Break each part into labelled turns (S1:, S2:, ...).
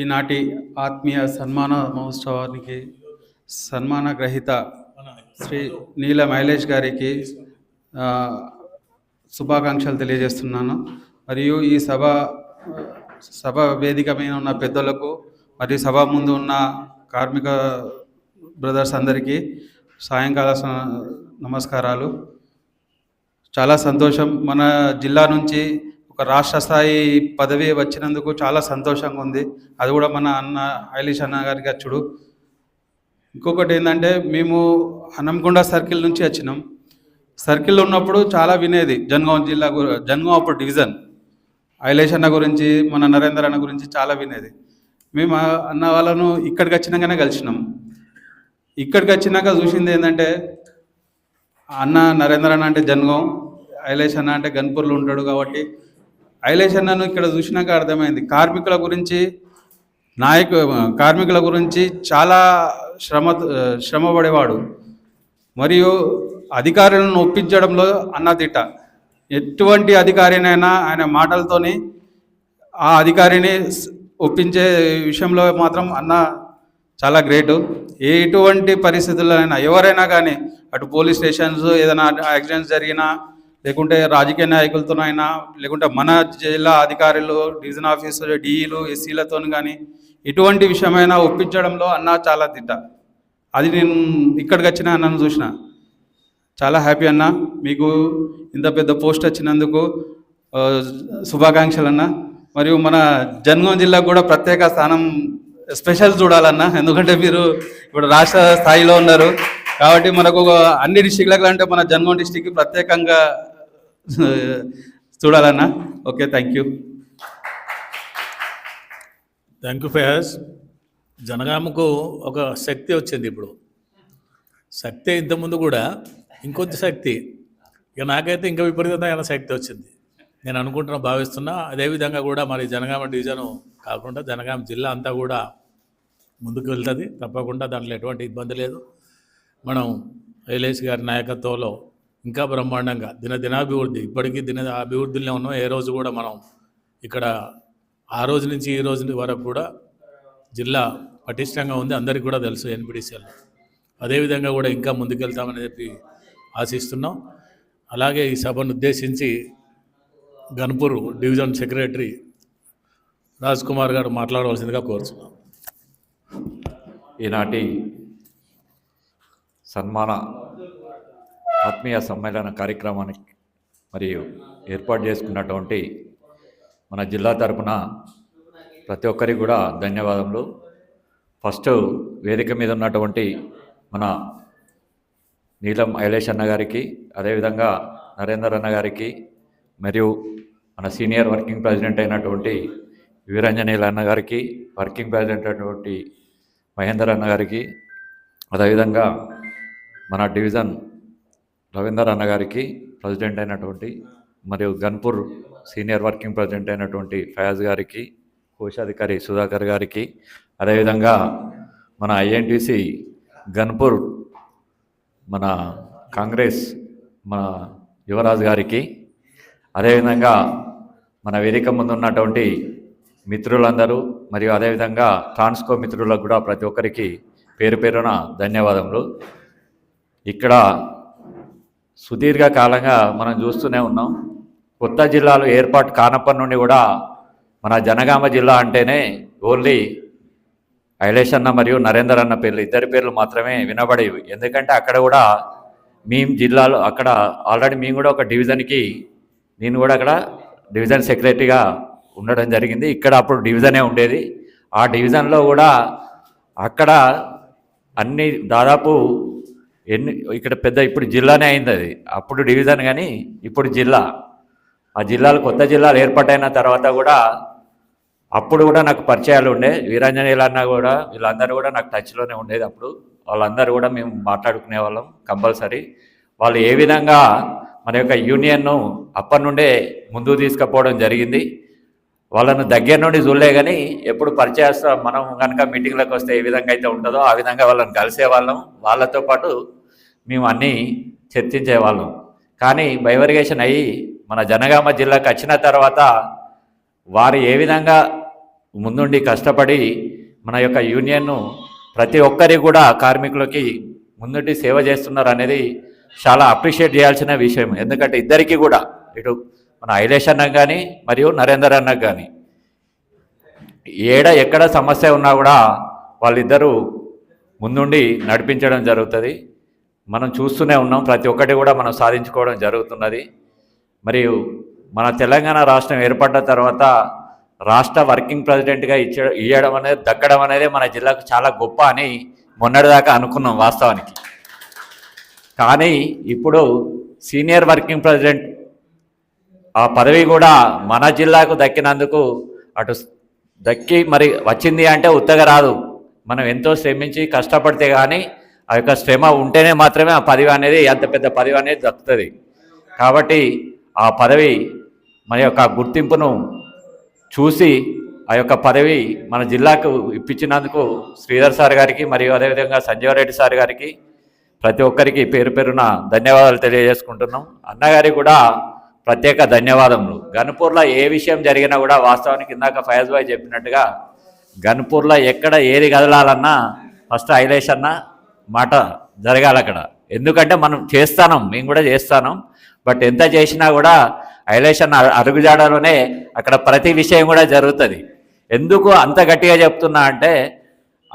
S1: ఈనాటి ఆత్మీయ సన్మాన మహోత్సవానికి సన్మాన గ్రహీత శ్రీ నీల మైలేష్ గారికి శుభాకాంక్షలు తెలియజేస్తున్నాను. మరియు ఈ సభ సభ వేదిక మీద ఉన్న పెద్దలకు మరియు సభ ముందు ఉన్న కార్మిక బ్రదర్స్ అందరికీ సాయంకాల నమస్కారాలు. చాలా సంతోషం. మన జిల్లా నుంచి ఒక రాష్ట్ర స్థాయి పదవి వచ్చినందుకు చాలా సంతోషంగా ఉంది. అది కూడా మన అన్న ఐలిష్ అన్న గారికి వచ్చుడు ఇంకొకటి ఏంటంటే మేము హనంకొండ సర్కిల్ నుంచి వచ్చినాం. సర్కిల్లో ఉన్నప్పుడు చాలా వినేది. జన్గాం జిల్లా జన్గాం అప్పుడు డివిజన్. ఐలేష్ అన్న గురించి మన నరేందర్ అన్న గురించి చాలా వినేది. మేము అన్న వాళ్ళను ఇక్కడికి వచ్చినాకనే కలిసినాం. ఇక్కడికి వచ్చినాక చూసింది ఏంటంటే అన్న నరేంద్ర అన్న అంటే జన్గం ఐలేష్ అన్న అంటే గన్పూర్లో ఉంటాడు కాబట్టి ఐలేష్ అన్నను ఇక్కడ చూసినాక అర్థమైంది. కార్మికుల గురించి నాయకు కార్మికుల గురించి చాలా శ్రమ శ్రమ పడేవాడు మరియు అధికారులను ఒప్పించడంలో అన్నదిట ఎటువంటి అధికారినైనా ఆయన మాటలతోని ఆ అధికారిని ఒప్పించే విషయంలో మాత్రం అన్న చాలా గ్రేటు. ఎటువంటి పరిస్థితుల్లో అయినా ఎవరైనా కానీ అటు పోలీస్ స్టేషన్స్ ఏదైనా యాక్సిడెంట్స్ జరిగినా లేకుంటే రాజకీయ నాయకులతోనైనా లేకుంటే మన జిల్లా అధికారులు డివిజన్ ఆఫీసులు డిఈలు ఎస్సీలతో కానీ ఎటువంటి విషయమైనా ఒప్పించడంలో అన్న చాలా తిట్ట. అది నేను ఇక్కడికి వచ్చిన నన్ను చూసిన. చాలా హ్యాపీ అన్న. మీకు ఇంత పెద్ద పోస్ట్ వచ్చినందుకు శుభాకాంక్షలు అన్న మరియు మన జన్గం జిల్లాకు కూడా ప్రత్యేక స్థానం స్పెషల్ చూడాలన్న. ఎందుకంటే మీరు ఇప్పుడు రాష్ట్ర స్థాయిలో ఉన్నారు. కాబట్టి మనకు అన్ని డిస్టిక్లకు అంటే మన జన్గం డిస్టిక్కి ప్రత్యేకంగా చూడాలన్నా? Okay thank you
S2: thank you Fayaz జనగామకు ఒక శక్తి వచ్చింది ఇప్పుడు. శక్తి ఇంతకుముందు కూడా ఇంకొంచెం శక్తి. ఇక నాకైతే ఇంకా విపరీతమైన శక్తి వచ్చింది. నేను అనుకుంటున్నా భావిస్తున్నా అదేవిధంగా కూడా మరి జనగామ డివిజను కాకుండా జనగామ జిల్లా అంతా కూడా ముందుకు వెళ్తుంది. తప్పకుండా దాంట్లో ఎటువంటి ఇబ్బంది లేదు. మనం ఐలేష్ గారి నాయకత్వంలో ఇంకా బ్రహ్మాండంగా దిన దినాభివృద్ధి. ఇప్పటికీ దిన అభివృద్ధిలో ఉన్నాం. ఏ రోజు కూడా మనం ఇక్కడ ఆ రోజు నుంచి ఈ రోజు వరకు కూడా జిల్లా పటిష్టంగా ఉంది. అందరికీ కూడా తెలుసు ఎన్పిడిసిఎల్ అదేవిధంగా కూడా ఇంకా ముందుకెళ్తామని చెప్పి ఆశిస్తున్నాం. అలాగే ఈ సభను ఉద్దేశించి గన్పూర్ డివిజన్ సెక్రటరీ రాజ్ కుమార్ గారు మాట్లాడవలసిందిగా కోరుతున్నాం
S3: ఈనాటి సన్మాన ఆత్మీయ సమ్మేళన కార్యక్రమానికి మరియు ఏర్పాటు చేసుకున్నటువంటి మన జిల్లా తరపున ప్రతి ఒక్కరికి కూడా ధన్యవాదములు. ఫస్ట్ వేదిక మీద ఉన్నటువంటి మన నీలం ఐలేష్ అన్న గారికి అదేవిధంగా నరేందర్ అన్న గారికి మరియు మన సీనియర్ వర్కింగ్ ప్రెసిడెంట్ అయినటువంటి వీరంజనేయులు అన్న గారికి వర్కింగ్ ప్రెసిడెంట్ అయినటువంటి మహేందర్ అన్న గారికి అదేవిధంగా మన డివిజన్ రవీందర్ అన్న గారికి ప్రెసిడెంట్ అయినటువంటి మరియు గన్పూర్ సీనియర్ వర్కింగ్ ప్రెసిడెంట్ అయినటువంటి ఫయాజ్ గారికి కోశాధికారి సుధాకర్ గారికి అదేవిధంగా మన ఐఎన్టీసీ గన్పూర్ మన కాంగ్రెస్ మన యువరాజు గారికి అదేవిధంగా మన వేదిక ముందు ఉన్నటువంటి మిత్రులందరూ మరియు అదేవిధంగా ట్రాన్స్కో మిత్రులకు కూడా ప్రతి ఒక్కరికి పేరు పేరున ధన్యవాదములు. ఇక్కడ సుదీర్ఘ కాలంగా మనం చూస్తూనే ఉన్నాం. కొత్త జిల్లాలు ఏర్పాటు కానప్పటి నుండి కూడా మన జనగామ జిల్లా అంటేనే ఓన్లీ ఐలేష్ అన్న మరియు నరేందర్ అన్న పేర్లు ఇద్దరి పేర్లు మాత్రమే వినబడేవి. ఎందుకంటే అక్కడ కూడా మేము జిల్లాలో అక్కడ ఆల్రెడీ మేము కూడా ఒక డివిజన్కి నేను కూడా అక్కడ డివిజన్ సెక్రటరీగా ఉండడం జరిగింది. ఇక్కడ అప్పుడు డివిజనే ఉండేది. ఆ డివిజన్లో కూడా అక్కడ అన్ని దాదాపు ఎన్ని ఇక్కడ పెద్ద ఇప్పుడు జిల్లానే అయింది అది. అప్పుడు డివిజన్ కానీ ఇప్పుడు జిల్లా. ఆ జిల్లాలు కొత్త జిల్లాలు ఏర్పాటైన తర్వాత కూడా అప్పుడు కూడా నాకు పరిచయాలు ఉండే. వీరాంజనేయులు అన్న కూడా వీళ్ళందరూ కూడా నాకు టచ్లోనే ఉండేది అప్పుడు. వాళ్ళందరూ కూడా మేము మాట్లాడుకునే వాళ్ళం కంపల్సరీ. వాళ్ళు ఏ విధంగా మన యొక్క యూనియన్ను అప్పటి నుండే ముందుకు తీసుకుపోవడం జరిగింది. వాళ్ళను దగ్గర నుండి చూడలే కానీ ఎప్పుడు పరిచయస్తా మనం కనుక మీటింగ్లకు వస్తే ఏ విధంగా అయితే ఉంటుందో ఆ విధంగా వాళ్ళని కలిసే వాళ్ళం వాళ్ళతో పాటు మేము అన్నీ చర్చించే వాళ్ళం కానీ బైవరిగేషన్ అయ్యి మన జనగామ జిల్లాకు వచ్చిన తర్వాత వారు ఏ విధంగా ముందుండి కష్టపడి మన యొక్క యూనియన్ను ప్రతి ఒక్కరి కూడా కార్మికులకి ముందుండి సేవ చేస్తున్నారు అనేది చాలా అప్రిషియేట్ చేయాల్సిన విషయం. ఎందుకంటే ఇద్దరికీ కూడా ఇటు మన ఐలేష్ అన్నకు కానీ మరియు నరేందర్ అన్నకు కానీ ఏడ ఎక్కడ సమస్య ఉన్నా కూడా వాళ్ళిద్దరూ ముందుండి నడిపించడం జరుగుతుంది. మనం చూస్తూనే ఉన్నాం. ప్రతి ఒక్కటి కూడా మనం సాధించుకోవడం జరుగుతున్నది. మరియు మన తెలంగాణ రాష్ట్రం ఏర్పడ్డ తర్వాత రాష్ట్ర వర్కింగ్ ప్రెసిడెంట్గా ఇచ్చ ఇవ్వడం అనేది దక్కడం అనేది మన జిల్లాకు చాలా గొప్ప అని మొన్నటిదాకా అనుకున్నాం వాస్తవానికి. కానీ ఇప్పుడు సీనియర్ వర్కింగ్ ప్రెసిడెంట్ ఆ పదవి కూడా మన జిల్లాకు దక్కినందుకు అటు దక్కి మరి వచ్చింది అంటే ఉత్తగా రాదు. మనం ఎంతో శ్రమించి కష్టపడితే కానీ ఆ యొక్క శ్రమ ఉంటేనే మాత్రమే ఆ పదవి అనేది అంత పెద్ద పదవి అనేది దక్కుతుంది. కాబట్టి ఆ పదవి మన యొక్క గుర్తింపును చూసి ఆ యొక్క పదవి మన జిల్లాకు ఇప్పించినందుకు శ్రీధర్ సార్ గారికి మరియు అదేవిధంగా సంజీవ రెడ్డి సార్ గారికి ప్రతి ఒక్కరికి పేరు పేరున ధన్యవాదాలు తెలియజేసుకుంటున్నాం. అన్నగారికి కూడా ప్రత్యేక ధన్యవాదములు. గన్పూర్లో ఏ విషయం జరిగినా కూడా వాస్తవానికి ఇందాక ఫయాజ్ బాయ్ చెప్పినట్టుగా గన్పూర్లో ఎక్కడ ఏది కదలాలన్నా ఫస్ట్ ఐలేష్ అన్న మాట జరగాలి అక్కడ. ఎందుకంటే మనం చేస్తాం మేము కూడా చేస్తాం బట్ ఎంత చేసినా కూడా ఐలేష్ అన్న అరుగుజాడలోనే అక్కడ ప్రతి విషయం కూడా జరుగుతుంది. ఎందుకు అంత గట్టిగా చెప్తున్నా అంటే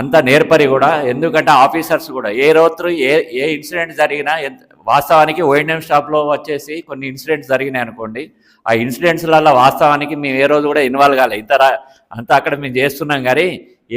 S3: అంత నేర్పరి కూడా ఎందుకంటే ఆఫీసర్స్ కూడా. ఏ రోజు ఏ ఏ ఇన్సిడెంట్ జరిగినా వాస్తవానికి ఓఎన్ఎం షాప్లో వచ్చేసి కొన్ని ఇన్సిడెంట్స్ జరిగినాయి అనుకోండి. ఆ ఇన్సిడెంట్స్లలో వాస్తవానికి మేము ఏ రోజు కూడా ఇన్వాల్వ్ కాలే. ఇంత అంతా అక్కడ మేము చేస్తున్నాం కానీ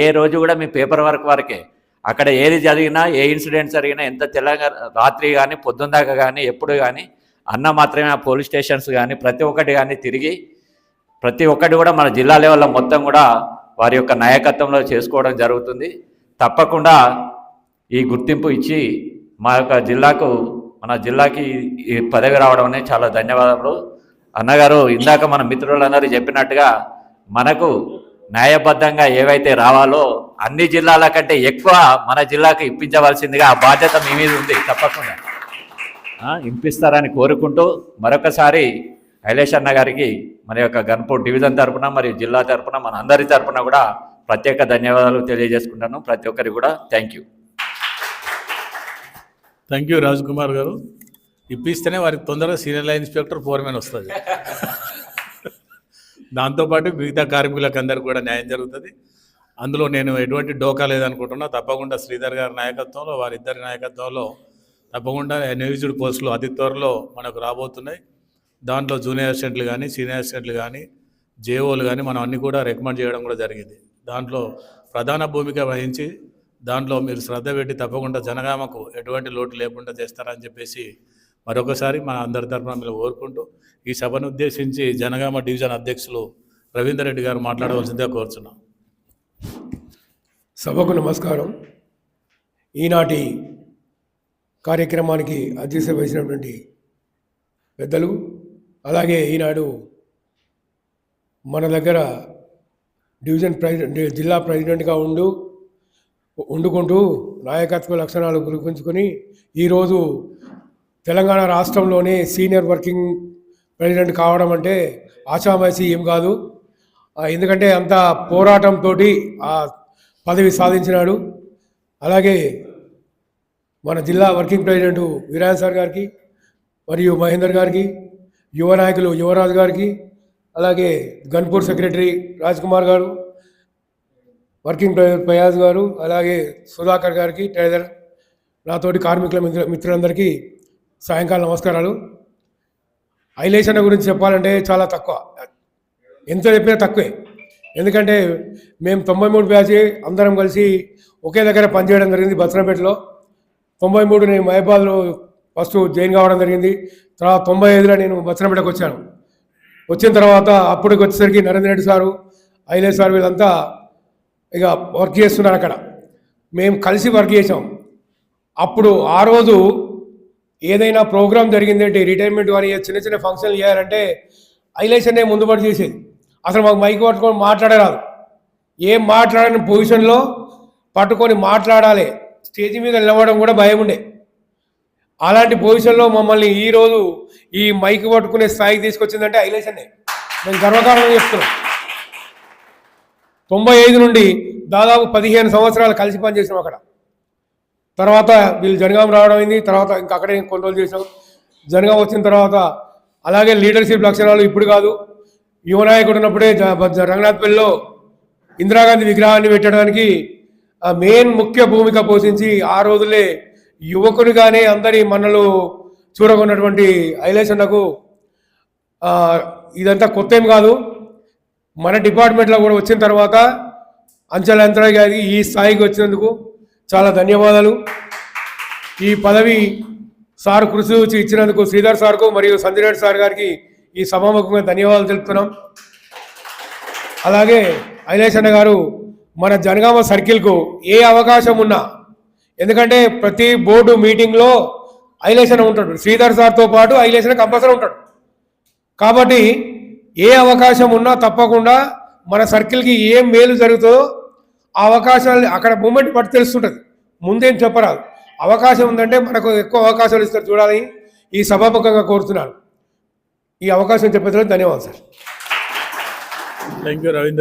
S3: ఏ రోజు కూడా మీ పేపర్ వర్క్ వరకే. అక్కడ ఏది జరిగినా ఏ ఇన్సిడెంట్ జరిగినా ఎంత తెలంగాణ రాత్రి కానీ పొద్దున్న దాకా కానీ ఎప్పుడు కానీ అన్న మాత్రమే ఆ పోలీస్ స్టేషన్స్ కానీ ప్రతి ఒక్కటి కానీ తిరిగి ప్రతి ఒక్కటి కూడా మన జిల్లా లెవెల్లో మొత్తం కూడా వారి యొక్క నాయకత్వంలో చేసుకోవడం జరుగుతుంది. తప్పకుండా ఈ గుర్తింపు ఇచ్చి మా యొక్క జిల్లాకు మన జిల్లాకి ఈ పదవి రావడం అనేది చాలా ధన్యవాదాలు అన్నగారు ఇందాక మన మిత్రులందరూ చెప్పినట్టుగా మనకు న్యాయబద్ధంగా ఏవైతే రావాలో అన్ని జిల్లాల కంటే ఎక్కువ మన జిల్లాకు ఇప్పించవలసిందిగా ఆ బాధ్యత మీ మీద ఉంది తప్పకుండా. ఇంపిస్తారని కోరుకుంటూ మరొకసారి ఐలేష్ అన్న గారికి మన యొక్క గన్పూర్ డివిజన్ తరపున మరియు జిల్లా తరపున మన అందరి తరపున కూడా ప్రత్యేక ధన్యవాదాలు తెలియజేసుకుంటాను. ప్రతి ఒక్కరికి కూడా thank you.
S2: Thank you Raj Kumar garu. ఇప్పిస్తేనే వారికి తొందరగా సీనియర్ లైన్ ఇన్స్పెక్టర్ ఫోర్మెన్ వస్తుంది. దాంతోపాటు మిగతా కార్మికులకు అందరికీ కూడా న్యాయం జరుగుతుంది. అందులో నేను ఎటువంటి డోకా లేదనుకుంటున్నా. తప్పకుండా శ్రీధర్ గారి నాయకత్వంలో వారిద్దరి నాయకత్వంలో తప్పకుండా నియోజకుడు పోస్టులు అతి త్వరలో మనకు రాబోతున్నాయి. దాంట్లో జూనియర్ అసిస్టెంట్లు కానీ సీనియర్ అసిస్టెంట్లు కానీ జేఓలు కానీ మనం అన్నీ కూడా రికమెండ్ చేయడం కూడా జరిగింది. దాంట్లో ప్రధాన భూమిక వహించి దాంట్లో మీరు శ్రద్ధ పెట్టి తప్పకుండా జనగామకు ఎటువంటి లోటు లేకుండా చేస్తారని చెప్పేసి మరొకసారి మన అందరి తరఫున మీరు కోరుకుంటూ ఈ సభను ఉద్దేశించి జనగామ డివిజన్ అధ్యక్షులు రవీందర్ రెడ్డి గారు మాట్లాడవలసిందిగా కోరుచున్నాం.
S4: సభకు నమస్కారం. ఈనాటి కార్యక్రమానికి అధ్యక్షత వహించినటువంటి పెద్దలు అలాగే ఈనాడు మన దగ్గర డివిజన్ ప్రెసిడెంట్ జిల్లా ప్రెసిడెంట్గా ఉండు వండుకుంటూ నాయకత్వ లక్షణాలు గురించుకొని ఈరోజు తెలంగాణ రాష్ట్రంలోనే సీనియర్ వర్కింగ్ ప్రెసిడెంట్ కావడం అంటే ఆశామాసి ఏం కాదు. ఎందుకంటే అంత పోరాటంతో ఆ పదవి సాధించినాడు. అలాగే మన జిల్లా వర్కింగ్ ప్రెసిడెంట్ వీరాయన్ సార్ గారికి మరియు మహేందర్ గారికి యువ నాయకులు యువరాజు గారికి అలాగే గన్పూర్ సెక్రటరీ రాజ్ కుమార్ గారు వర్కింగ్ ప్రెసిడెంట్ ప్రయాజ్ గారు అలాగే సుధాకర్ గారికి ట్రేజర్ నాతోటి కార్మికుల మిత్ర మిత్రులందరికీ సాయంకాలం నమస్కారాలు. ఐలేషన్ గురించి చెప్పాలంటే చాలా తక్కువ. ఎంత చెప్పినా తక్కువే. ఎందుకంటే మేము తొంభై మూడు బ్యాచ్ అందరం కలిసి ఒకే దగ్గర పనిచేయడం జరిగింది బత్సనపేటలో తొంభై మూడు నేను మహబాద్లో ఫస్ట్ జాయిన్ కావడం జరిగింది. తర్వాత తొంభై ఐదులో నేను బత్సనపేటకు వచ్చాను. వచ్చిన తర్వాత అప్పటికి వచ్చేసరికి నరేంద్ర రెడ్డి సారు ఐలే సార్ వీళ్ళంతా ఇక వర్క్ చేస్తున్నారు అక్కడ. మేము కలిసి వర్క్ చేసాం అప్పుడు ఆ రోజు ఏదైనా ప్రోగ్రామ్ జరిగిందంటే రిటైర్మెంట్ కానీ చిన్న చిన్న ఫంక్షన్లు చేయాలంటే ఐలేషన్నే ముందుబడి చేసేది. అసలు మాకు మైక్ పట్టుకొని మాట్లాడరాదు. ఏం మాట్లాడని పొజిషన్లో పట్టుకొని మాట్లాడాలి. స్టేజ్ మీద నిలవడం కూడా భయం ఉండే. అలాంటి పొజిషన్లో మమ్మల్ని ఈరోజు ఈ మైక్ పట్టుకునే స్థాయికి తీసుకొచ్చిందంటే ఐలేషన్నే మేము గర్వకారణంగా చెప్తున్నాం. తొంభై ఐదు నుండి దాదాపు పదిహేను సంవత్సరాలు కలిసి పనిచేసాం అక్కడ. తర్వాత వీళ్ళు జనగాం రావడం అయింది. తర్వాత ఇంకా అక్కడే కొన్ని రోజులు చేసాం జనగాం వచ్చిన తర్వాత అలాగే లీడర్షిప్ లక్షణాలు ఇప్పుడు కాదు. యువ నాయకుడు ఉన్నప్పుడే జ- బ- రంగనాథ్పల్లిలో ఇందిరాగాంధీ విగ్రహాన్ని పెట్టడానికి మెయిన్ ముఖ్య భూమిక పోషించి ఆ రోజులే యువకునిగానే అందరి మన్నలు చూడకున్నటువంటి ఐలేషన్నకు ఇదంతా కొత్త ఏం కాదు. మన డిపార్ట్మెంట్లో కూడా వచ్చిన తర్వాత అంచెలంతరా గారి ఈ స్థాయికి వచ్చినందుకు చాలా ధన్యవాదాలు. ఈ పదవి సార్ కృషి వచ్చి ఇచ్చినందుకు శ్రీధర్ సార్కు మరియు సంజయ్ సార్ గారికి ఈ సభాముఖంగా ధన్యవాదాలు తెలుపుతున్నాం. అలాగే ఐలేష్ అన్న గారు మన జనగామ సర్కిల్కు ఏ అవకాశం ఉన్నా ఎందుకంటే ప్రతి బోర్డు మీటింగ్లో ఐలేషన్ ఉంటాడు. శ్రీధర్ సార్తో పాటు ఐలేషన్ కంపల్సరీ ఉంటాడు. కాబట్టి ఏ అవకాశం ఉన్నా తప్పకుండా మన సర్కిల్కి ఏం మేలు జరుగుతుందో ఆ అవకాశాలు అక్కడ మూమెంట్ బట్టి తెలుస్తుంటుంది. ముందేం చెప్పరాదు. అవకాశం ఉందంటే మనకు ఎక్కువ అవకాశాలు ఇస్తారు చూడాలని ఈ సభాముఖంగా కోరుతున్నాను. ఈ అవకాశం చెప్పేందుకు ధన్యవాదాలు సార్.
S2: Thank you Ravindra